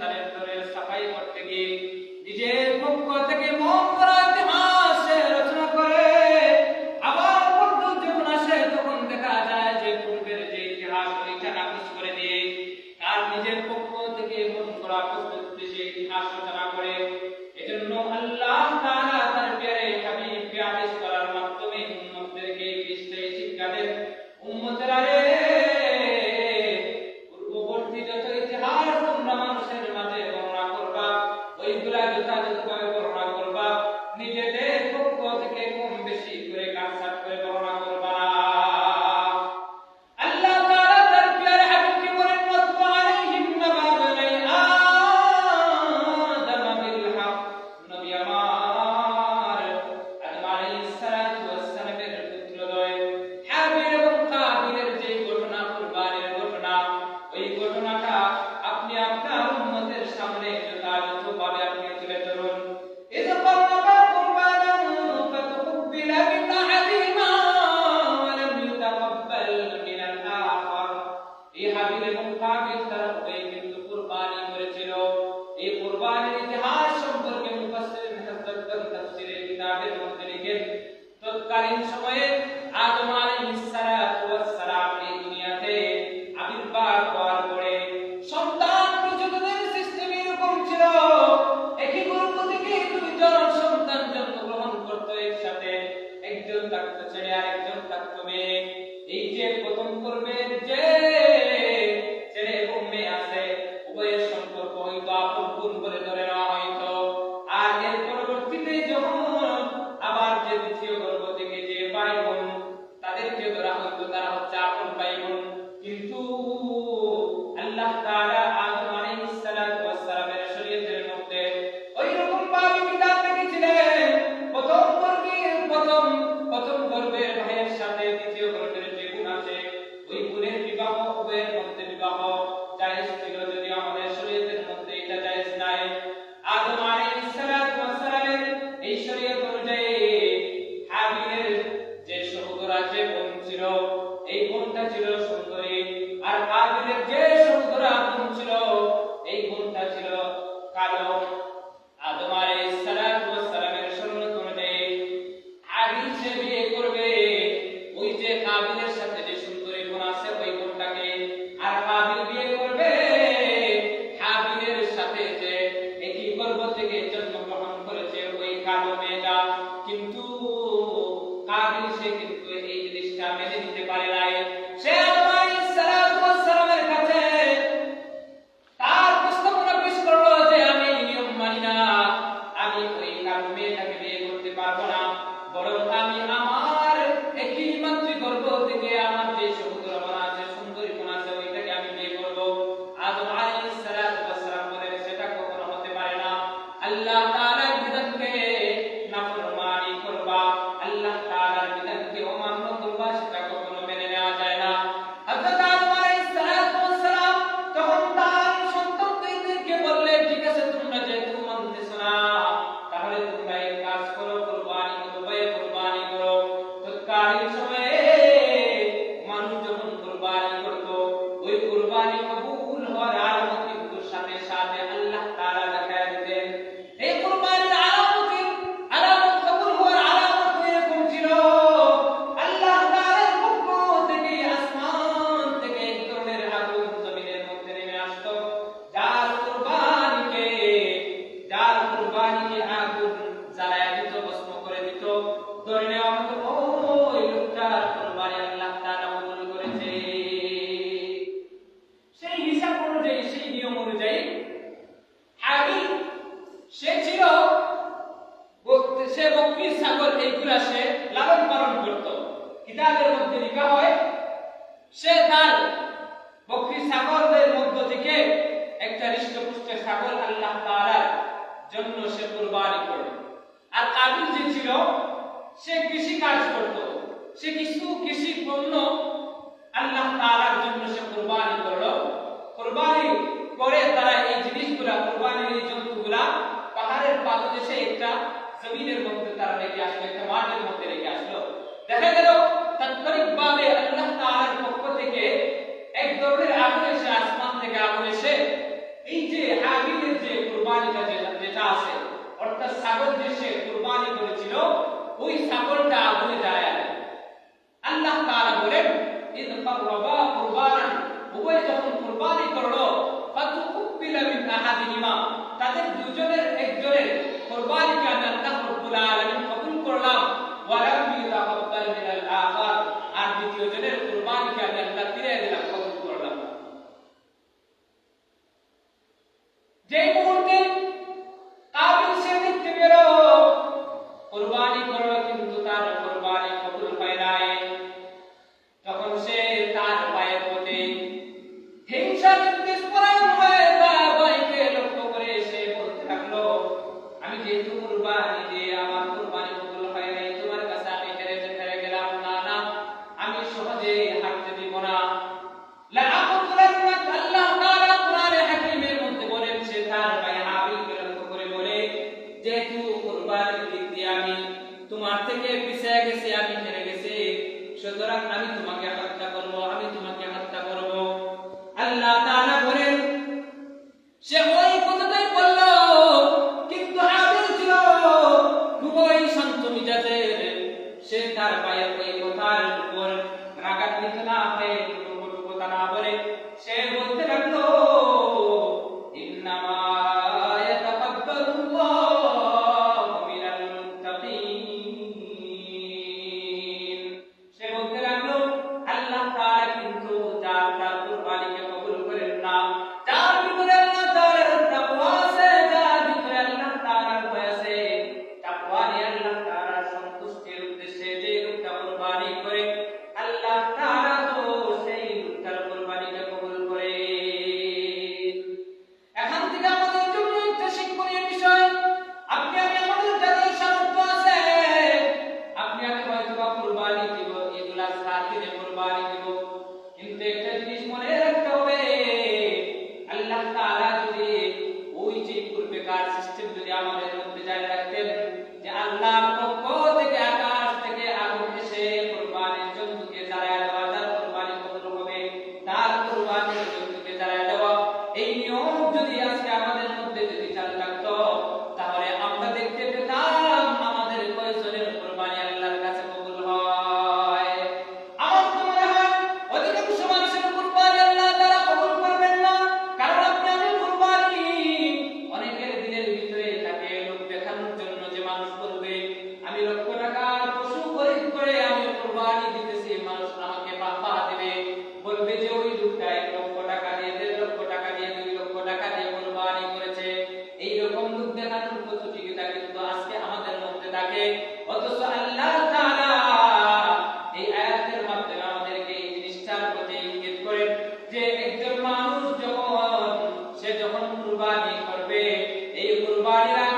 তাদের সাফাই করতে গিয়ে নিজের একটা হৃষ্টপুষ্ট ছাগল আল্লাহ তালার জন্য সে কুরবানি করল আর কাবিল যে ছিল, সে কৃষি কাজ করত। সে কিছু কৃষি পণ্য আল্লাহ তালার জন্য সে কুরবানি করল। কুরবানি করে তারা এই জিনিসগুলা, কুরবানির এই জন্তুগুলা পাহাড়ের পাদদেশে একটা জমিনের মধ্যে তারা রেখে আসলো, একটা মাঠের মধ্যে রেখে আসলো। দেখা গেল, তাৎক্ষণিকভাবে আল্লাহ তালার পক্ষ থেকে এক ধরনের আগুন এসে, আসমান থেকে আগুন এসে এই যে হাবিলের যে কুরবানিটা যেটা আছে, অর্থাৎ ছাগল যে সে কুরবানি করেছিল, ওই ছাগলটা আগুনে যায় আল্লাহ তাআলা বলেন, ইদ কাররাবা কুরবানান। উভয় যখন কুরবানি করল ফাতুকুবিলা মিন আহাদিহিমা, তাদের দুজনের একজনের কুরবানি Day one. Kecuali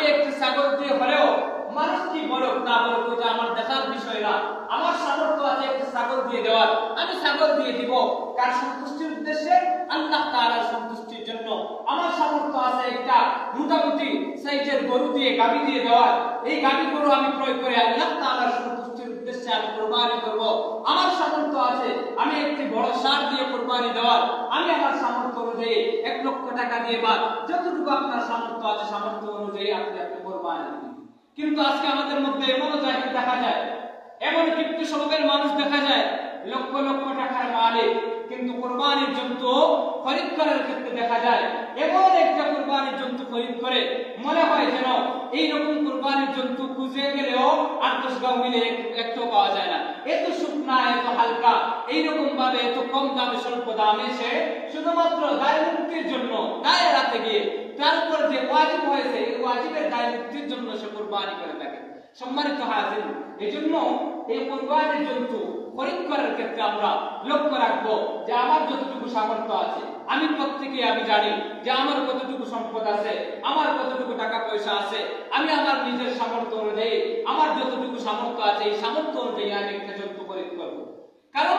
আমি একটি ছাগল দিয়ে হলেও মানুষ কি বলুক, না বলুক ওটা আমার দেখার বিষয় না। আমার সামর্থ্য আছে একটি ছাগল দিয়ে দেওয়ার। আমি ছাগল দিয়ে দিব। কার সন্তুষ্টির উদ্দেশ্যে? আল্লাহ তাআলার সন্তুষ্টির জন্য। আমার সামর্থ্য আছে একটা মোটামুটি সাইজের গরু দিয়ে গাবি দিয়ে দেওয়ার। এই গাবি গরু আমি ক্রয় করে আল্লাহ তাআলার সন্তুষ্টির উদ্দেশ্যে আমি কোরবানি করব। আমার সামর্থ্য আছে, আমি একটি বড় সার দিয়ে কোরবানি দেওয়ার। আমি আমার সামর্থ্য অনুযায়ী এক লক্ষ টাকা দিয়ে বা যতটুকু আপনার সামর্থ্য আছে, সামর্থ্য অনুযায়ী আপনি আপনি কোরবানি কিন্তু আজকে আমাদের মধ্যে এমনও জাহির দেখা যায়, এমন কিন্তু স্বভাবের মানুষ দেখা যায়, লক্ষ লক্ষ টাকার মালিক কিন্তু কোরবানির জন্তু খরিদ করার ক্ষেত্রে দেখা যায়, এমন একটা কোরবানির জন্তু খরিদ করে মনে হয় যেন এই রকম কোরবানির জন্তু খুঁজে গেলেও আট দশ গাঁও মিলে এক- একটাও পাওয়া যায় না। এত শুকনা, এত হালকা এইরকম ভাবে এত কম দামে, স্বল্প দামে সে শুধুমাত্র দায় মুক্তির জন্য দায় রাতে গিয়ে তার উপর যে ওয়াজিব হয়েছে, এই ওয়াজিবের দায় মুক্তির জন্য সে কোরবানি করে থাকে। সম্মানিত হাজির, এজন্য এই কোরবানির জন্তু খরিদ করার ক্ষেত্রে আমরা লক্ষ্য রাখব যে আমার যতটুকু সামর্থ্য আছে, আমি প্রত্যেকে আমি জানি যে আমার কতটুকু সম্পদ আছে, আমার কতটুকু টাকা পয়সা আছে, আমি আমার নিজের সামর্থ্য অনুযায়ী, আমার যতটুকু সামর্থ্য আছে, এই সামর্থ্য অনুযায়ী আমি একটা জন্তু খরিদ করব। কারণ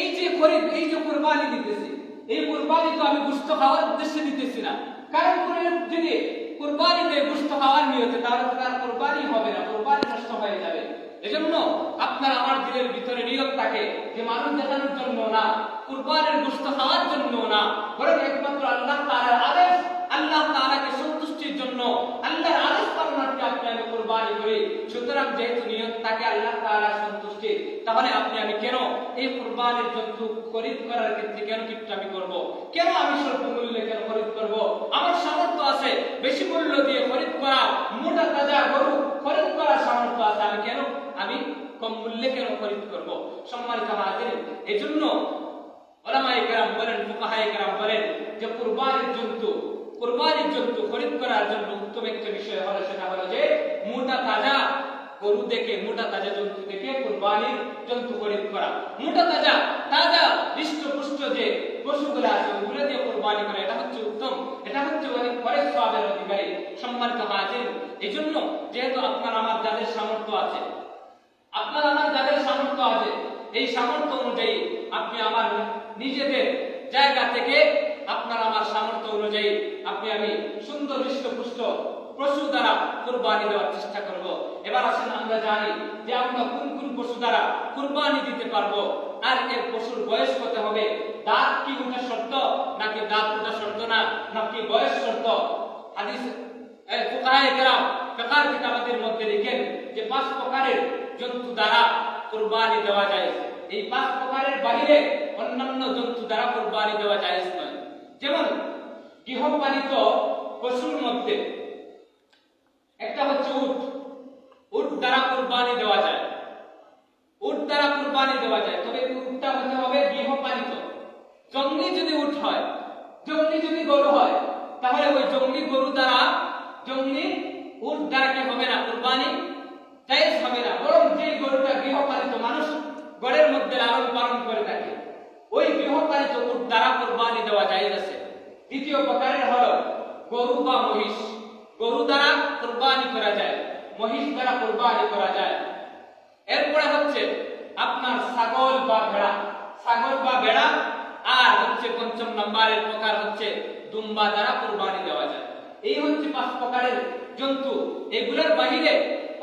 এই যে খরিদ এই যে কোরবানি দিতেছি, এই কোরবানি তো আমি গুস্ত খাওয়ার উদ্দেশ্যে দিতেছি না। কারণ কোনো যদি কোরবানি দিয়ে গুস্ত খাওয়ার নিয়তে, তাহলে তো তার কোরবানি হবে না, কোরবানি নষ্ট হয়ে যাবে। এজন্য আপনার আমার দিলের ভিতরে নিয়োগ থাকে যে মানুষ দেখানোর জন্য না, কুরবানের গোশত খাওয়ার জন্য না, বরং একমাত্র আল্লাহ তাআলার আদেশ, আল্লাহ তাআলাকে সন্তুষ্টির জন্য, আল্লাহর আদেশ পালনার্থে আপনি আমি কুরবানি করি। সুতরাং যেহেতু নিয়ত থাকে, আল্লাহ তাআলার সন্তুষ্টি, তাহলে আপনি আমি কেন এই কুরবানির জন্তু খরিদ করার ক্ষেত্রে কেন কিপটামি করব? কেন আমি স্বল্প মূল্যে কেন খরিদ করব? আমার সামর্থ্য আছে, বেশি মূল্য দিয়ে খরিদ করা, মোটা তাজা গরু খরিদ করার সামর্থ্য আছে, আমি কেন আমি কম মূল্যে কেন খরিদ করব? সম্মানিত হাজির, এজন্য ওলামায়ে কেরাম বলেন, ফুকাহায়ে কেরাম বলেন যে কুরবানির জন্তু কুরবানির জন্তু খরিদ করার জন্য উত্তম একটা বিষয় হলো, সেটা হলো যে মোটা তাজা গরু দেখে, মোটা তাজা জন্তু দেখে কুরবানির জন্তু খরিদ করা। মোটা তাজা তাজা, হৃষ্টপুষ্ট যে পশুগুলো আছে, ওগুলো দিয়ে কুরবানি করা, এটা হচ্ছে উত্তম, এটা হচ্ছে অনেক পরে সওয়াবের অধিকারী। সম্মানিত হাজির এই জন্য যেহেতু আপনার আমার যাদের সামর্থ্য আছে আপনার আমার যাদের সামর্থ্য আছে, এই সামর্থ্য অনুযায়ী আপনি আমার নিজেদের জায়গা থেকে আপনার আমার সামর্থ্য অনুযায়ী আপনি আমি সুন্দর হৃষ্টপুষ্ট পশু দ্বারা কুরবানি দেওয়ার চেষ্টা করব। এবার আসেন আমরা জানি যে আমরা কোন কোন পশু দ্বারা কুরবানি দিতে পারব। আর এর পশুর বয়স কত হবে? দাঁত কি ওটা শর্ত? নাকি দাঁত ওটা শর্ত না? নাকি বয়স শর্ত? হাদিস ফুকাহায়ে কেরাম ফিকহার কিতাবাদের মধ্যে লিখেন যে পাঁচ প্রকারের জন্তু দ্বারা কুরবানি দেওয়া যায়। এই পাঁচ প্রকারের বাইরে অন্যান্য জন্তু দ্বারা কুরবানি দেওয়া যায় নয় যেমন, গৃহপালিত পশুর মধ্যে একটা হচ্ছে উট। উট দ্বারা কুরবানি দেওয়া যায়। উট দ্বারা কুরবানি দেওয়া যায়। তবে উটটা হতে হবে গৃহপালিত। জঙ্গলি যদি উট হয়, জঙ্গলি যদি গরু হয়, তাহলে ওই জঙ্গলি গরু দ্বারা, জঙ্গলি উট দ্বারা কি হবে না? কুরবানি জায়েজ হবে না বরং যে গরুটা গৃহপালিত মানুষ ঘরের মধ্যে লালন পালন করে থাকে, ওই গৃহপালিত উট দ্বারা কুরবানি দেওয়া আছে। দ্বিতীয় প্রকারের হলো গরু বা মহিষ। গরু দ্বারা কুরবানি করা যায়, মহিষ দ্বারা কুরবানি করা যায়। এরপরে হচ্ছে আপনার ছাগল বা ভেড়া। ছাগল বা ভেড়া, আর হচ্ছে পঞ্চম নম্বরের প্রকার হচ্ছে দুম্বা দ্বারা কুরবানি দেওয়া যায়। এই হচ্ছে পাঁচ প্রকারের জন্তু। এগুলোর বাহিরে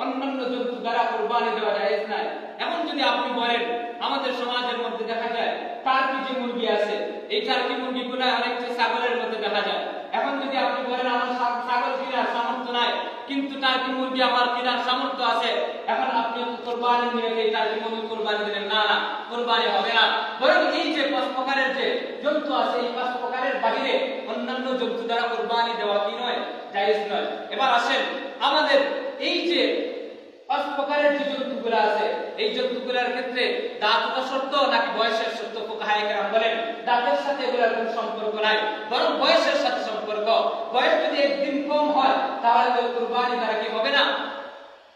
অন্যান্য জন্তু দ্বারা কোরবানি দেওয়া যায় নাই। এমন যদি আপনি বলেন, আমাদের সমাজের মধ্যে দেখা যায়, টার্কি যে মুরগি আছে, এই টার্কি মুরগিগুলো অনেকটা ছাগলের মধ্যে দেখা যায়। এখন যদি আপনি বলেন, আমার ছাগল কেনার সামর্থ্য নাই, কিন্তু টার্কি মুরগি আমার কেনার সামর্থ্য আছে, এখন আপনি কোরবানি নিয়ে এই টার্কি মুরগি কোরবানি দিলেন। না না, কোরবানি হবে না। বরং এই যে পাঁচ প্রকারের যে জন্তু আছে, এই পাঁচ প্রকারের বাহিরে অন্যান্য জন্তু দ্বারা কোরবানি দেওয়া কি নয়, জায়েজ নয়। এবার আসেন আমাদের প্রকারের যে জন্তুগুলো আছে, এই জন্তুগুলোর ক্ষেত্রে দাঁতটা সত্য নাকি বয়সের সত্য ফুকাহায়ে কেরাম বলেন, দাঁতের সাথে এগুলোর কোনো সম্পর্ক নাই, বরং বয়সের সাথে সম্পর্ক। বয়স যদি একদিন কম হয়, তাহলে তো কুরবানি দ্বারা কি হবে না?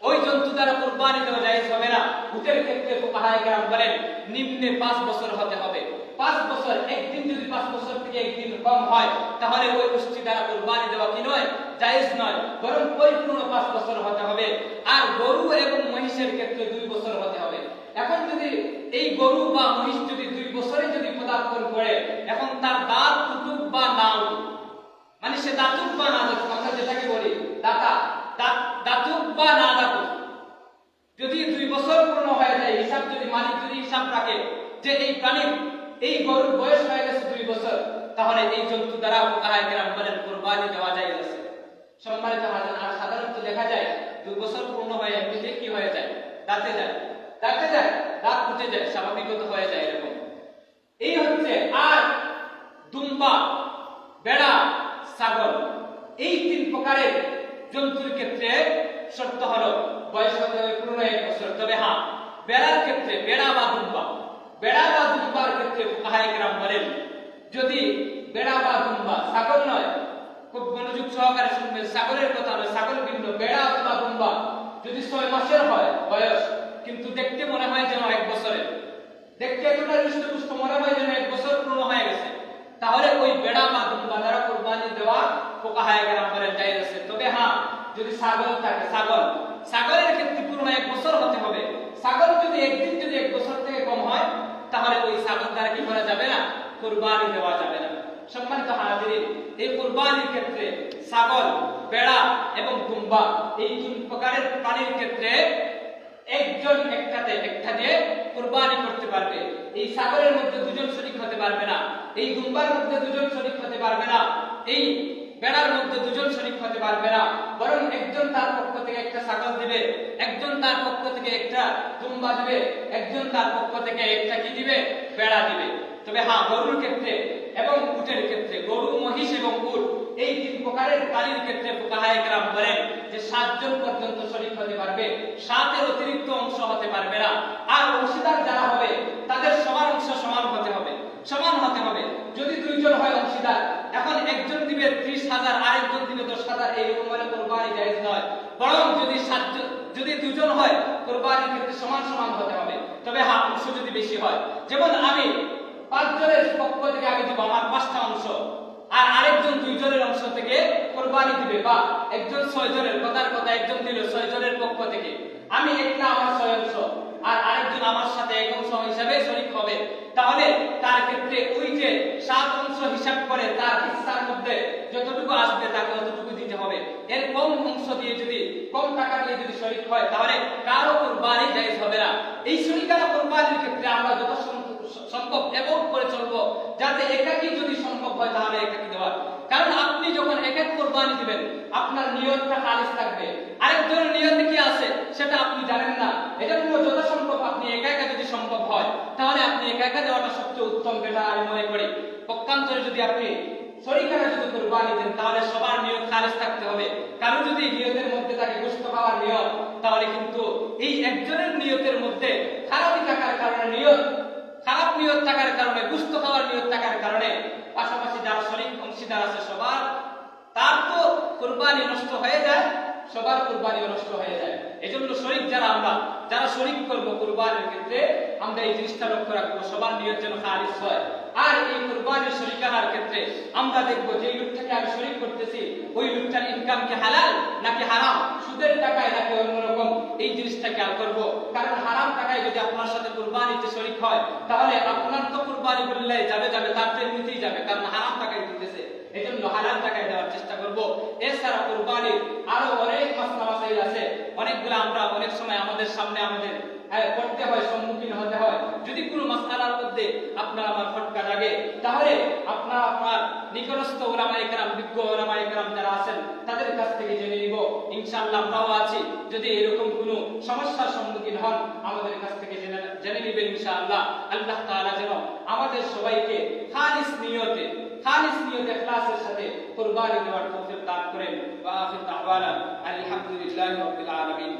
ওই জন্তু দ্বারা কুরবানি দেওয়া জায়েজ হবে না। উটের ক্ষেত্রে ফুকাহায়ে বলেন, নিম্নে পাঁচ বছর হতে হবে। পাঁচ বছর একদিন যদি পাঁচ বছর থেকে একদিন কম হয়, তাহলে ওই গোষ্ঠী দ্বারা কুরবানি দেওয়া কি নয়, জায়েজ নয়, বরং পরিপূর্ণ পাঁচ বছর হতে হবে। আর গরু এবং মহিষের ক্ষেত্রে দুই বছর হতে হবে। এখন যদি এই গরু বা মহিষ যদি দুই বছরে যদি পদার্পণ করে, এখন তার দাঁত উঠুক বা না উঠুক মানে সে দাঁতুক বা না দাঁতুক আমরা যেটাকে বলি দাঁত- দাঁতুক বা না দাঁতুক যদি দুই বছর পূর্ণ হয়ে যায়, হিসাব যদি মালিক যদি হিসাব রাখে যে এই প্রাণীর এই গরুর বয়স হয়ে গেছে দুই বছর, তাহলে এই জন্তু দ্বারা ফুকাহায়ে কেরাম বলেন কুরবানি দেওয়া যায় আছে সম্মানিত হাজার, আর সাধারণত দেখা যায় দুই বছর পূর্ণ হয়ে এমনিতে কি হয়ে যায়, দাঁতে যায়। দাঁতে যায়, দাঁত উঠে যায়, স্বাভাবিকত হয়ে যায় এরকম। এই হচ্ছে আর দুম্বা, বেড়া, ছাগল। এই তিন প্রকারের জন্তুর ক্ষেত্রে শর্ত হলো বয়স হতে হবে পূর্ণ এক বছর। তবে হ্যাঁ বেড়ার ক্ষেত্রে বেড়া বা দুম্বা। বেড়া বা দুম্বার ক্ষেত্রে ফুকাহায়ে বলেন, যদি বেড়া বা দুম্বা ছাগল নয়, খুব মনোযোগ সহকারে শুনবেন ছাগলের কথা নয় ছাগল ভিন্ন বেড়া অথবা দুম্বা যদি ছয় মাসের হয়, বয়স, কিন্তু দেখতে মনে হয় যেন এক বছরের। দেখতে এতটা হৃষ্টপুষ্ট মনে হয় যেন এক বছর পূর্ণ হয়ে গেছে। তাহলে ওই বেড়া বা দুম্বা দ্বারা কোরবানি দেওয়া ফোকাহায়ে কেরাম বলেন জায়েজ আছে। তবে হ্যাঁ যদি ছাগল থাকে ছাগল ছাগলের ক্ষেত্রে পূর্ণ এক বছর হতে হবে। ছাগল যদি একদিন যদি এক বছর তাহলে ওই ছাগল দ্বারা কি করা যাবে না? কোরবানি দেওয়া যাবে না। সম্মানিত হাজিরিন, এই কোরবানির ক্ষেত্রে ছাগল, বেড়া এবং দুম্বা এই তিন প্রকারের প্রাণীর ক্ষেত্রে একজন একটাতে একটা দিয়ে কোরবানি করতে পারবে। এই ছাগলের মধ্যে দুজন শরীক হতে পারবে না, এই দুম্বার মধ্যে দুজন শরীক হতে পারবে না। এই বেড়ার মধ্যে দুজন শরীক হতে পারবে না, বরং একজন তার পক্ষ থেকে একটা ছাগল দিবে, একজন তার পক্ষ থেকে একটা দুম্বা দিবে, একজন তার পক্ষ থেকে একটা কি দিবে? বেড়া দিবে। তবে হ্যাঁ গরুর ক্ষেত্রে এবং উটের ক্ষেত্রে, গরু, মহিষ এবং উট, এই তিন প্রকারের প্রাণীর ক্ষেত্রে কেরাম বলেন যে সাতজন পর্যন্ত শরীক হতে পারবে, সাতের অতিরিক্ত অংশ হতে পারবে না। আর অংশীদার যারা হবে, তাদের সবার অংশ সমান হতে হবে, সমান হতে হবে। যদি দুইজন হয় অংশীদার এখন একজন দিবে ত্রিশ হাজার আরেকজন দিবে দশ হাজার এইরকম হলে কোরবানি জায়েজ নয়। বরং যদি সাতজন যদি দুজন হয়, কোরবানির ক্ষেত্রে সমান সমান হতে হবে। তবে হ্যাঁ অংশ যদি বেশি হয়। যেমন আমি পাঁচজনের পক্ষ থেকে আমি দিব আমার পাঁচটা অংশ। আর আরেকজন দুইজনের অংশ থেকে কোরবানি দিবে বা একজন ছয় জনের কথার কথা একজন দিল ছয় জনের পক্ষ থেকে। আমি একটা আমার ছয় অংশ, আর আরেকজন আমার সাথে এক অংশ হিসাবে শরিক হবে। তাহলে তার ক্ষেত্রে ওই সাত অংশ হিসাব করে তার হিসার মধ্যে যতটুকু আসবে তাকে ততটুকু দিতে হবে। এর কম অংশ দিয়ে যদি, কম টাকা দিয়ে যদি শরিক হয়, তাহলে কারও কোরবানি জায়েজ হবে না। এই শরিকার কোরবানির ক্ষেত্রে আমরা যত সম্ভব এবং করে চলবো। যাতে একাকি যদি সম্ভব হয়, তাহলে একাকি দেওয়া। কারণ আপনি যখন একাক কোরবানি দিবেন, আপনার নিয়তটা খালিজ থাকবে। আরেকজনের নিয়তে কি আছে, সেটা আপনি জানেন না। এজন্য যত সম্ভব আপনি একা একা যদি সম্ভব হয়, তাহলে আপনি একা একা দেওয়াটা সবচেয়ে উত্তম বেটা আমি মনে করি। পক্ষান্তরে যদি আপনি শরীকারা যদি কোরবানি দেন, তাহলে সবার নিয়ত খালিজ থাকতে হবে। কারণ যদি নিয়তের মধ্যে থাকে গোস্ত পাওয়ার নিয়ত, তাহলে কিন্তু এই একজনের নিয়তের মধ্যে খারাপই থাকার কারণে নিয়ত, খারাপ নিয়ত থাকার কারণে গুস্ত খাওয়ার নিয়ত থাকার কারণে পাশাপাশি যারা শরীর অংশীদার আছে সবার তার তো কোরবানি নষ্ট হয়ে যায়, সবার কোরবানিও নষ্ট হয়ে যায়। এজন্য শরীক যারা আমরা, যারা শরীক করব কোরবানির ক্ষেত্রে, আমরা এই জিনিসটা লক্ষ্য রাখব, সবার নিয়ত যেন খালিস হয়। আর এই কোরবানির শরীকানার ক্ষেত্রে আমরা দেখব যে লোকটাকে আমি শরীক করতেছি, ওই লোকটার ইনকাম কি হালাল নাকি হারাম? সুদের টাকায় নাকি অন্যরকম এই জিনিসটা খেয়াল করব। কারণ হারাম টাকায় যদি আপনার সাথে কোরবানিতে শরীক হয়, তাহলে আপনার তো কোরবানি বললে যাবে যাবে, তার তো এমনিতেই যাবে, কারণ হারাম টাকায় দিতেছে। এই জন্য হালাল টাকায় দেওয়ার চেষ্টা করব। এছাড়া কোরবানির আরও অনেক মাসলা মাসাইল আছে। অনেকগুলো আমরা অনেক সময় আমাদের সামনে আমাদের হ্যাঁ, করতে হয় সম্মুখীন হতে হয়। যদি কোনো মাসলার মধ্যে আপনার আমার ফটকা লাগে তাহলে আপনার আপনার নিকটস্থ ওলামায়ে কেরাম বিজ্ঞ ওলামায়ে কেরাম যারা আছেন তাদের কাছ থেকে জেনে নিব। ইনশাআল্লাহ আমরাও আছি। যদি এরকম কোনো সমস্যার সম্মুখীন হন আমাদের কাছ থেকে জেনে জেনে নেবেন ইনশাআল্লাহ। আল্লাহ তাআলা যেন আমাদের সবাইকে খালিস নিয়তে খালিস নিয়তে ইখলাসের সাথে কুরবানি দেওয়ার দান করেন ওয়া আখির দাওয়ানা আলহামদুলিল্লাহি রাব্বিল আলামিন